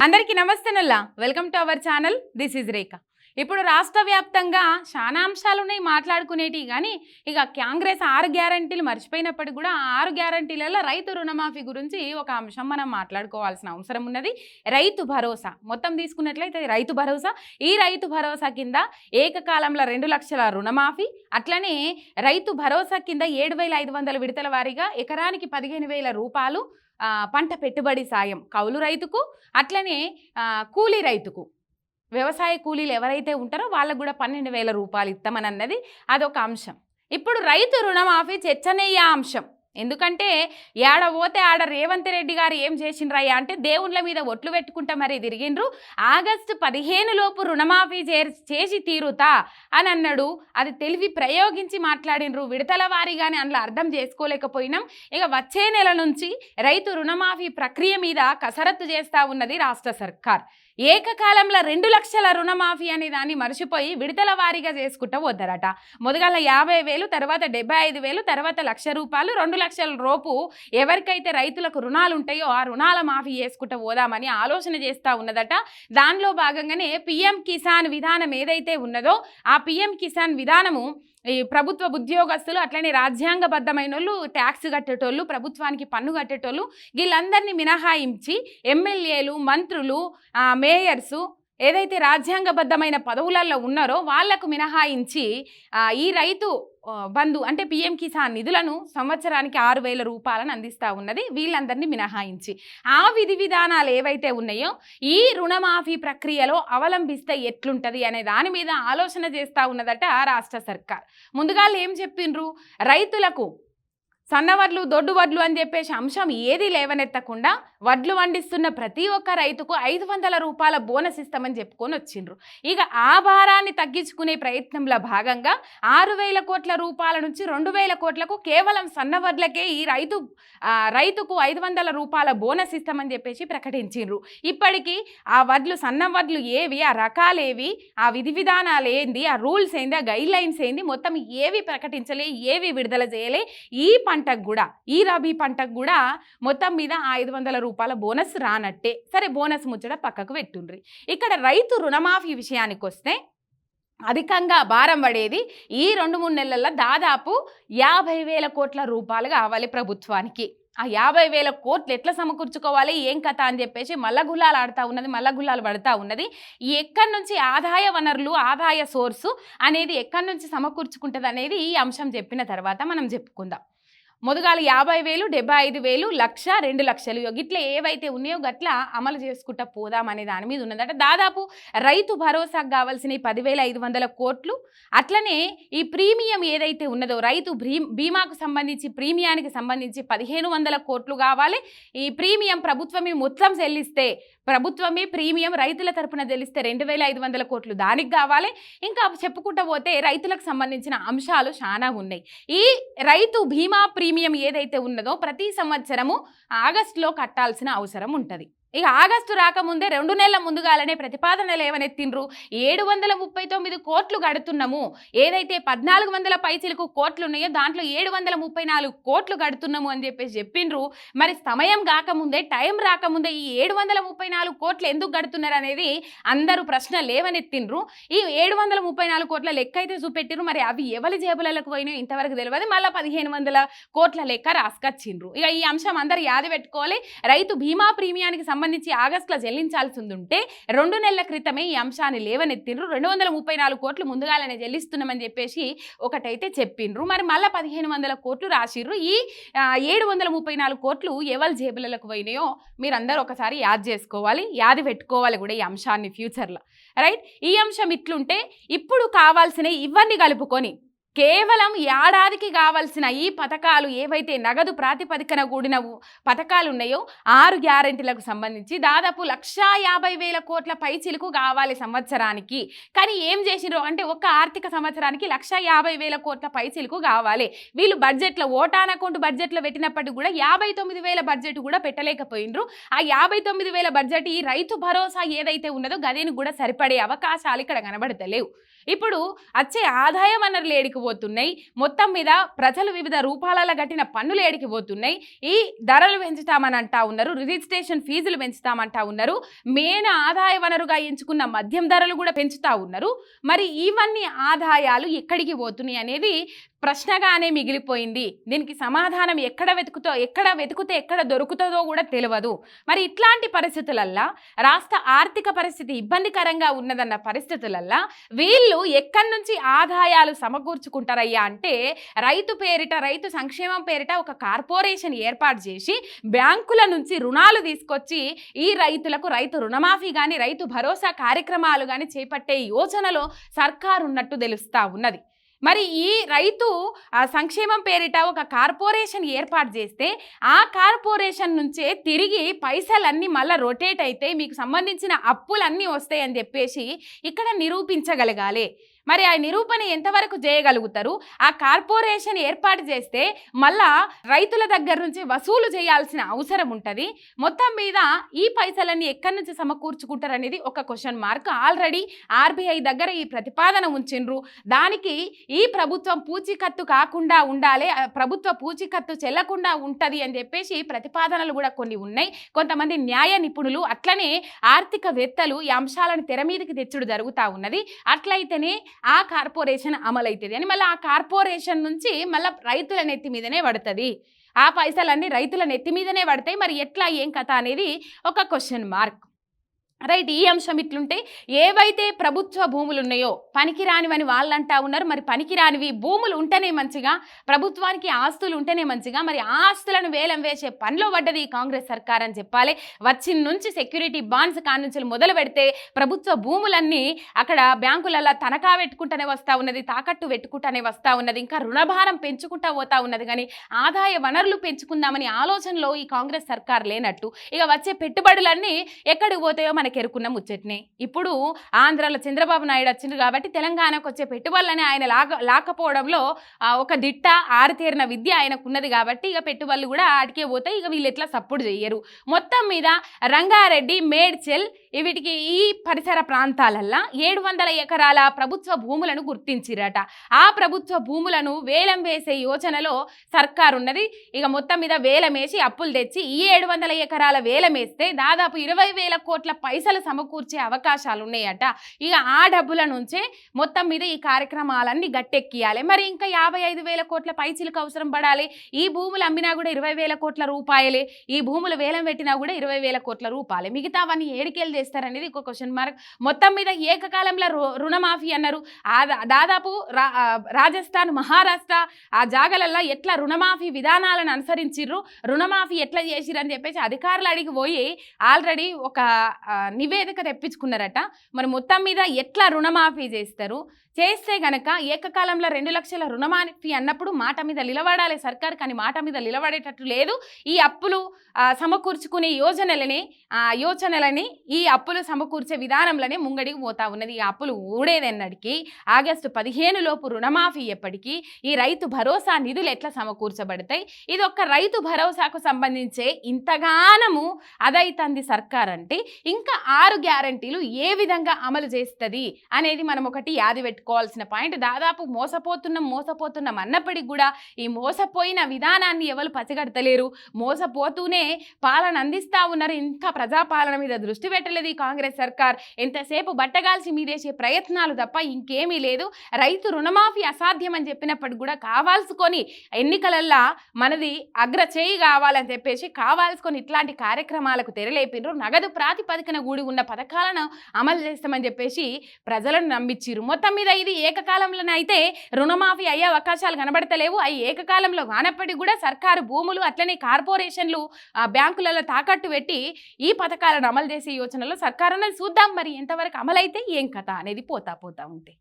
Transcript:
అందరికీ నమస్తే నల్లా. Welcome to our channel this is Rekha ఇప్పుడు రాష్ట్ర వ్యాప్తంగా చాలా అంశాలు ఉన్నాయి మాట్లాడుకునేటివి కానీ ఇక కాంగ్రెస్ ఆరు గ్యారంటీలు మర్చిపోయినప్పటికీ కూడా ఆరు గ్యారంటీలలో రైతు రుణమాఫీ గురించి ఒక అంశం మనం మాట్లాడుకోవాల్సిన అవసరం ఉన్నది. రైతు భరోసా. మొత్తం తీసుకున్నట్లయితే రైతు భరోసా. ఈ రైతు భరోసా కింద ఏకకాలంలో రెండు లక్షల రుణమాఫీ. అట్లనే రైతు భరోసా కింద ఏడు వేల ఐదు వందల విడతల వారీగా ఎకరానికి పదిహేను వేల రూపాయలు పంట పెట్టుబడి సాయం కౌలు రైతుకు అట్లనే కూలీ రైతుకు. వ్యవసాయ కూలీలు ఎవరైతే ఉంటారో వాళ్ళకు కూడా పన్నెండు వేల రూపాయలు ఇస్తామని అన్నది అదొక అంశం. ఇప్పుడు రైతు రుణమాఫీ చర్చనీయ అంశం ఎందుకంటే ఏడ పోతే ఆడ రేవంత్ రెడ్డి గారు ఏం చేసిండ్రయ్యా అంటే దేవుళ్ళ మీద ఒట్లు పెట్టుకుంటా మరి తిరిగిండ్రు. ఆగస్టు పదిహేను లోపు రుణమాఫీ చే- చేసి తీరుతా అని అన్నాడు. అది తెలివి ప్రయోగించి మాట్లాడినరు విడతల వారీగానే అందులో అర్థం చేసుకోలేకపోయినాం. ఇక వచ్చే నెల నుంచి రైతు రుణమాఫీ ప్రక్రియ మీద కసరత్తు చేస్తా ఉన్నది రాష్ట్ర సర్కార్. ఏకకాలంలో రెండు లక్షల రుణమాఫీ అనే దాన్ని మర్చిపోయి విడతల వారీగా చేసుకుంటూ వద్దరట మొదగల యాభై వేలు తర్వాత డెబ్బై ఐదు వేలు తర్వాత లక్ష రూపాయలు రెండు లక్షల రూపు ఎవరికైతే రైతులకు రుణాలు ఉంటాయో ఆ రుణాల మాఫీ చేసుకుంటూ పోదామని ఆలోచన చేస్తూ ఉన్నదట. దానిలో భాగంగానే పిఎం కిసాన్ విధానం ఏదైతే ఉన్నదో ఆ పిఎం కిసాన్ విధానము ఈ ప్రభుత్వ ఉద్యోగస్తులు అట్లనే రాజ్యాంగబద్ధమైన వాళ్ళు ట్యాక్స్ కట్టేటోళ్ళు ప్రభుత్వానికి పన్ను కట్టేటోళ్ళు వీళ్ళందరినీ మినహాయించి ఎమ్మెల్యేలు మంత్రులు మేయర్సు ఏదైతే రాజ్యాంగబద్ధమైన పదవులలో ఉన్నారో వాళ్ళకు మినహాయించి ఈ రైతు బంధు అంటే పిఎం కిసాన్ నిధులను సంవత్సరానికి ఆరు వేల రూపాయలను అందిస్తూ ఉన్నది. వీళ్ళందరినీ మినహాయించి. ఆ విధి విధానాలు ఏవైతే ఉన్నాయో ఈ రుణమాఫీ ప్రక్రియలో అవలంబిస్తే ఎట్లుంటది అనే దాని మీద ఆలోచన చేస్తూ ఉన్నదట ఆ రాష్ట్ర సర్కార్. ముందుగా ఏం చెప్పిండ్రు? రైతులకు సన్నవడ్లు దొడ్డు వడ్లు అని చెప్పేసి అంశం ఏది లేవనెత్తకుండా వడ్లు వండిస్తున్న ప్రతి ఒక్క రైతుకు ఐదు వందల రూపాయల బోనస్ ఇస్తామని చెప్పుకొని వచ్చిండ్రు. ఇక ఆ భారాన్ని తగ్గించుకునే ప్రయత్నంలో భాగంగా ఆరు వేల కోట్ల రూపాయల నుంచి రెండు వేల కోట్లకు కేవలం సన్నవడ్లకే ఈ రైతు రైతుకు ఐదు వందల రూపాయల బోనస్ ఇస్తామని చెప్పేసి ప్రకటించిండ్రు. ఇప్పటికీ ఆ వడ్లు సన్న వడ్లు ఏవి ఆ రకాలు ఏవి ఆ విధి విధానాలు ఏంది ఆ రూల్స్ ఏంది ఆ గైడ్ లైన్స్ ఏంది మొత్తం ఏవి ప్రకటించలే ఏవి విడుదల చేయలే ఈ పంటకు కూడా ఈ రబీ పంటకు కూడా మొత్తం మీద ఐదు వందల రూపాయల బోనస్ రానట్టే. సరే బోనస్ ముచ్చట పక్కకు పెట్టుండ్రి. ఇక్కడ రైతు రుణమాఫీ విషయానికి వస్తే అధికంగా భారం పడేది ఈ రెండు మూడు నెలల్లో దాదాపు యాభై వేల కోట్ల రూపాయలు కావాలి ప్రభుత్వానికి. ఆ యాభై వేల కోట్లు ఎట్లా సమకూర్చుకోవాలి ఏం కథ అని చెప్పేసి మల్లగుల్లాలు ఆడుతూ ఉన్నది మల్లగుల్లాలు పడుతూ ఉన్నది. ఈ ఎక్కడి నుంచి ఆదాయ వనరులు ఆదాయ సోర్సు అనేది ఎక్కడి నుంచి సమకూర్చుకుంటుంది అనేది ఈ అంశం చెప్పిన తర్వాత మనం చెప్పుకుందాం. మొదగాలు యాభై వేలు డెబ్బై ఐదు వేలు లక్ష రెండు లక్షలు. ఇట్లా గిట్ల ఏవైతే ఉన్నాయో గట్ల అమలు చేసుకుంటా పోదాం అనే దాని మీద ఉన్నదట. దాదాపు రైతు భరోసాకు కావాల్సిన పదివేల ఐదు వందల కోట్లు. అట్లనే ఈ ప్రీమియం ఏదైతే ఉన్నదో రైతు బీమాకు సంబంధించి ప్రీమియానికి సంబంధించి పదిహేను వందల కోట్లు కావాలి. ఈ ప్రీమియం ప్రభుత్వమే మొత్తం చెల్లిస్తే ప్రభుత్వమే ప్రీమియం రైతుల తరపున తెలిస్తే రెండు వేల ఐదు వందల కోట్లు దానికి కావాలి. ఇంకా చెప్పుకుంటూ పోతే రైతులకు సంబంధించిన అంశాలు చాలా ఉన్నాయి. ఈ రైతు బీమా ప్రీమియం ఏదైతే ఉన్నదో ప్రతి సంవత్సరము ఆగస్టులో కట్టాల్సిన అవసరం ఉంటుంది. ఇక ఆగస్టు రాకముందే రెండు నెలల ముందుగాలనే ప్రతిపాదనలు ఏమనెత్తిండ్రు ఏడు వందల ముప్పై తొమ్మిది కోట్లు కడుతున్నాము. ఏదైతే పద్నాలుగు వందల పైసలకు కోట్లు ఉన్నాయో దాంట్లో ఏడు వందల ముప్పై నాలుగు కోట్లు కడుతున్నాము అని చెప్పేసి చెప్పిండ్రు. మరి సమయం కాకముందే టైం రాకముందే ఈ ఏడు వందల ముప్పై నాలుగు కోట్లు ఎందుకు కడుతున్నారు అనేది అందరూ ప్రశ్న లేవనెత్తిండ్రు. ఈ ఏడు వందల ముప్పై నాలుగు కోట్ల లెక్క అయితే చూపెట్టిండ్రు మరి అవి ఎవరి జేబులకు పోయినాయో ఇంతవరకు తెలియదు మళ్ళీ పదిహేను వందల కోట్ల లెక్క రాసుకొచ్చిండ్రు. ఇక ఈ అంశం అందరు యాది పెట్టుకోవాలి. రైతు బీమా ప్రీమియానికి సంబంధించి ఆగస్టులో చెల్లించాల్సి ఉంటే రెండు నెలల క్రితమే ఈ అంశాన్ని లేవనెత్తిండ్రు. రెండు వందల ముప్పై నాలుగు కోట్లు ముందుగాలనే చెల్లిస్తున్నామని చెప్పేసి ఒకటైతే చెప్పిండ్రు. మరి మళ్ళీ పదిహేను వందల కోట్లు రాసిర్రు. ఈ ఏడు వందల ముప్పై నాలుగు కోట్లు ఎవరి జేబులకు పోయినాయో మీరందరూ ఒకసారి యాద్ చేసుకోవాలి యాది పెట్టుకోవాలి కూడా ఈ అంశాన్ని ఫ్యూచర్లో. రైట్? ఈ అంశం ఇట్లుంటే ఇప్పుడు కావాల్సిన ఇవన్నీ కలుపుకొని కేవలం ఏడాదికి కావాల్సిన ఈ పథకాలు ఏవైతే నగదు ప్రాతిపదికన కూడిన పథకాలు ఉన్నాయో ఆరు గ్యారెంటీలకు సంబంధించి దాదాపు లక్షా యాభై వేల కోట్ల పైచిలకు కావాలి సంవత్సరానికి. కానీ ఏం చేసిర్రు? అంటే ఒక ఆర్థిక సంవత్సరానికి లక్ష యాభై వేల కోట్ల పైచిలకు కావాలి. వీళ్ళు బడ్జెట్లో ఓటాన్ అకౌంట్ బడ్జెట్లో పెట్టినప్పటికీ కూడా యాభై తొమ్మిది వేల బడ్జెట్ కూడా పెట్టలేకపోయినరు ఆ యాభై తొమ్మిది వేల బడ్జెట్ ఈ రైతు భరోసా ఏదైతే ఉన్నదో గదిని కూడా సరిపడే అవకాశాలు ఇక్కడ కనబడతలేవు. ఇప్పుడు వచ్చే ఆదాయ వనరులు ఏడికి పోతున్నాయి. మొత్తం మీద ప్రజలు వివిధ రూపాలలో కట్టిన పన్నులు ఏడికి పోతున్నాయి. ఈ ధరలు పెంచుతామని అంటా ఉన్నారు. రిజిస్ట్రేషన్ ఫీజులు పెంచుతామంటా ఉన్నారు. మెయిన్ ఆదాయ వనరుగా ఎంచుకున్న మద్యం ధరలు కూడా పెంచుతా ఉన్నారు. మరి ఇవన్నీ ఆదాయాలు ఎక్కడికి పోతున్నాయి అనేది ప్రశ్నగానే మిగిలిపోయింది. దీనికి సమాధానం ఎక్కడ వెతుకుతో ఎక్కడ వెతుకుతే ఎక్కడ దొరుకుతుందో కూడా తెలియదు మరి ఇట్లాంటి పరిస్థితులల్లా రాష్ట్ర ఆర్థిక పరిస్థితి ఇబ్బందికరంగా ఉన్నదన్న పరిస్థితులల్లా వీళ్ళు ఎక్కడి నుంచి ఆదాయాలు సమకూర్చుకుంటారయ్యా అంటే రైతు పేరిట రైతు సంక్షేమం పేరిట ఒక కార్పొరేషన్ ఏర్పాటు చేసి బ్యాంకుల నుంచి రుణాలు తీసుకొచ్చి ఈ రైతులకు రైతు రుణమాఫీ కానీ రైతు భరోసా కార్యక్రమాలు కానీ చేపట్టే యోచనలో సర్కారు ఉన్నట్టు తెలుస్తా ఉన్నది. మరి ఈ రైతు సంక్షేమం పేరిట ఒక కార్పొరేషన్ ఏర్పాటు చేస్తే ఆ కార్పొరేషన్ నుంచే తిరిగి పైసలన్నీ మళ్ళీ రొటేట్ అయితే మీకు సంబంధించిన అప్పులన్నీ వస్తాయని చెప్పేసి ఇక్కడ నిరూపించగలగాలి. మరి ఆ నిరూపణ ఎంతవరకు చేయగలుగుతారు? ఆ కార్పొరేషన్ ఏర్పాటు చేస్తే మళ్ళా రైతుల దగ్గర నుంచి వసూలు చేయాల్సిన అవసరం ఉంటుంది. మొత్తం మీద ఈ పైసలన్నీ ఎక్కడి నుంచి సమకూర్చుకుంటారు అనేది ఒక క్వశ్చన్ మార్క్ ఆల్రెడీ ఆర్బీఐ దగ్గర ఈ ప్రతిపాదన ఉంచిండ్రు. దానికి ఈ ప్రభుత్వం పూచీకత్తు కాకుండా ఉండాలి ప్రభుత్వ పూచీకత్తు చెల్లకుండా ఉంటుంది అని చెప్పేసి ప్రతిపాదనలు కూడా కొన్ని ఉన్నాయి. కొంతమంది న్యాయ నిపుణులు అట్లనే ఆర్థికవేత్తలు ఈ అంశాలను తెర మీదకి తెచ్చుడు జరుగుతూ ఉన్నది. అట్లయితేనే ఆ కార్పొరేషన్ అమలవుతుంది అని మళ్ళీ ఆ కార్పొరేషన్ నుంచి మళ్ళీ రైతుల నెత్తి మీదనే పడుతుంది. ఆ పైసలన్నీ రైతుల నెత్తి మీదనే పడతాయి. మరి ఎట్లా ఏం కథ అనేది ఒక క్వశ్చన్ మార్క్ రైట్ ఈ అంశం ఇట్లుంటే ఏవైతే ప్రభుత్వ భూములు ఉన్నాయో పనికిరానివని వాళ్ళు అంటా ఉన్నారు మరి పనికిరానివి భూములు ఉంటేనే మంచిగా ప్రభుత్వానికి ఆస్తులు ఉంటేనే మంచిగా మరి ఆ ఆస్తులను వేలం వేసే పనిలో పడ్డది ఈ కాంగ్రెస్ సర్కార్ అని చెప్పాలి. వచ్చిన నుంచి సెక్యూరిటీ బాండ్స్ కానుంచి మొదలు పెడితే ప్రభుత్వ భూములన్నీ అక్కడ బ్యాంకులలో తనఖా పెట్టుకుంటూనే వస్తూ ఉన్నది తాకట్టు పెట్టుకుంటూనే వస్తూ ఉన్నది ఇంకా రుణభారం పెంచుకుంటా పోతా ఉన్నది కానీ ఆదాయ వనరులు పెంచుకుందామని ఆలోచనలో ఈ కాంగ్రెస్ సర్కార్ లేనట్టు. ఇక వచ్చే పెట్టుబడులన్నీ ఎక్కడికి పోతాయో మన ఎరుకున్న ముచ్చట్నే. ఇప్పుడు ఆంధ్రాలో చంద్రబాబు నాయుడు వచ్చింది కాబట్టి తెలంగాణకు వచ్చే పెట్టుబడులని ఆయన లాగ లాకపోవడంలో ఒక దిట్ట ఆరితేరిన విద్య ఆయనకు ఉన్నది కాబట్టి ఇక పెట్టుబడులు కూడా ఆటికే పోతాయి. ఇక వీళ్ళు ఎట్లా సపోర్ట్ చేయరు మొత్తం మీద రంగారెడ్డి మేడ్చెల్ వీటికి ఈ పరిసర ప్రాంతాలల్లో ఏడు వందల ఎకరాల ప్రభుత్వ భూములను గుర్తించిరట. ఆ ప్రభుత్వ భూములను వేలం వేసే యోచనలో సర్కారు ఉన్నది ఇక మొత్తం మీద వేలం వేసి అప్పులు తెచ్చి ఈ ఏడు వందల ఎకరాల వేలం వేస్తే దాదాపు ఇరవై వేల కోట్ల పైసలు సమకూర్చే అవకాశాలు ఉన్నాయట ఇక ఆ డబ్బుల నుంచే మొత్తం మీద ఈ కార్యక్రమాలన్నీ గట్టెక్కియాలి. మరి ఇంకా యాభై ఐదు వేల కోట్ల పైచిలకు అవసరం పడాలి. ఈ భూములు అమ్మినా కూడా ఇరవై వేల కోట్ల రూపాయలే. ఈ భూములు వేలం పెట్టినా కూడా ఇరవై వేల కోట్ల రూపాయలే. మిగతావన్నీ ఏడికేలు చేస్తారనేది ఒక క్వశ్చన్ మార్క్ మొత్తం మీద ఏకకాలంలో రు- రుణమాఫీ అన్నారు. దాదాపు రా- రాజస్థాన్ మహారాష్ట్ర ఆ జాగలల్లో ఎట్లా రుణమాఫీ విధానాలను అనుసరించిర్రు? రుణమాఫీ ఎట్లా చేసిర్రు అని చెప్పేసి అధికారులు అడిగి పోయి ఆల్రెడీ ఒక నివేదిక తెప్పించుకున్నారట. మరి మొత్తం మీద ఎట్లా రుణమాఫీ చేస్తారు? చేస్తే గనక ఏకకాలంలో రెండు లక్షల రుణమాఫీ అన్నప్పుడు మాట మీద నిలబడాలి సర్కార్ కానీ మాట మీద నిలబడేటట్టు లేదు. ఈ అప్పులు సమకూర్చుకునే యోజనలని ఆ యోచనలని ఈ అప్పులు సమకూర్చే విధానంలోనే ముంగడికి పోతా ఉన్నది. ఈ అప్పులు ఊడేదన్నటికి ఆగస్టు పదిహేను లోపు రుణమాఫీ ఎప్పటికీ ఈ రైతు భరోసా నిధులు ఎట్లా సమకూర్చబడతాయి? ఇది ఒక్క రైతు భరోసాకు సంబంధించే ఇంతగానము అదైతంది సర్కార్ అంటే ఇంకా ఆరు గ్యారంటీలు ఏ విధంగా అమలు చేస్తుంది అనేది మనం ఒకటి యాది పెట్టుకోవాల్సిన పాయింట్. దాదాపు మోసపోతున్నాం మోసపోతున్నాం అన్నప్పటికి కూడా ఈ మోసపోయిన విధానాన్ని ఎవరు పసిగడతలేరు. మోసపోతూనే పాలన అందిస్తా ఉన్నారు. ఇంకా ప్రజాపాలన మీద దృష్టి పెట్టలేదు ఈ కాంగ్రెస్ సర్కార్. ఎంతసేపు బట్టగాల్చి మీదేసే ప్రయత్నాలు తప్ప ఇంకేమీ లేదు. రైతు రుణమాఫీ అసాధ్యం అని చెప్పినప్పటికి కూడా కావాల్సుకొని ఎన్నికలల్లా మనది అగ్ర చేయి కావాలని చెప్పేసి కావాల్సుకొని ఇట్లాంటి కార్యక్రమాలకు తెరలేపినరు నగదు ప్రాతిపదికన కూడి ఉన్న పథకాలను అమలు చేస్తామని చెప్పేసి ప్రజలను నమ్మించారు మొత్తం మీద ఇది ఏకకాలంలోనే అయితే రుణమాఫీ అయ్యే అవకాశాలు కనబడతలేవు. అవి ఏకకాలంలో కానప్పటికీ కూడా సర్కారు భూములు అట్లనే కార్పొరేషన్లు ఆ, బ్యాంకులలో తాకట్టు పెట్టి ఈ పథకాలను అమలు చేసే యోచనలో సర్కారు చూద్దాం. మరి ఎంతవరకు అమలైతే ఏం కథ అనేది పోతా పోతా ఉంటే.